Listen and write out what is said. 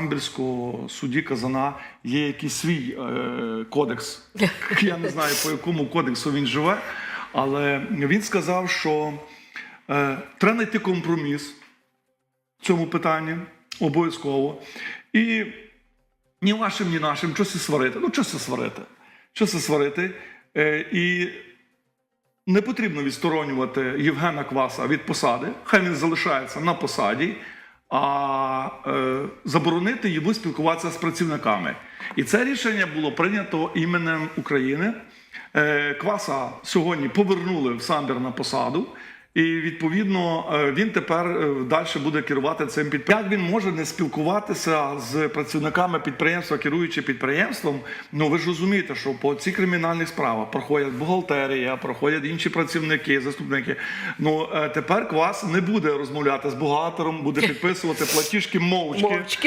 Самбірського судді Казана є якийсь свій е, кодекс. Я не знаю, по якому кодексу він живе, але він сказав, що е, треба знайти компроміс в цьому питанні обов'язково. І ні вашим, ні нашим, щось і сварити. Ну, щось і сварити. Щось і сварити. Е, і не потрібно відсторонювати Євгена Кваса від посади, хай він залишається на посаді, а е, заборонити йому спілкуватися з працівниками. І це рішення було прийнято іменем України. Е, Кваса сьогодні повернули в Самбір на посаду. І відповідно е, він тепер е, далі буде керувати цим підприємством. Як він може не спілкуватися з працівниками підприємства, керуючи підприємством? Ну ви ж розумієте, що по цих кримінальних справах проходять бухгалтерія, проходять інші працівники, заступники. Ну е, тепер квас не буде розмовляти з бухгалтером, буде підписувати платіжки мовчки. Мовчки.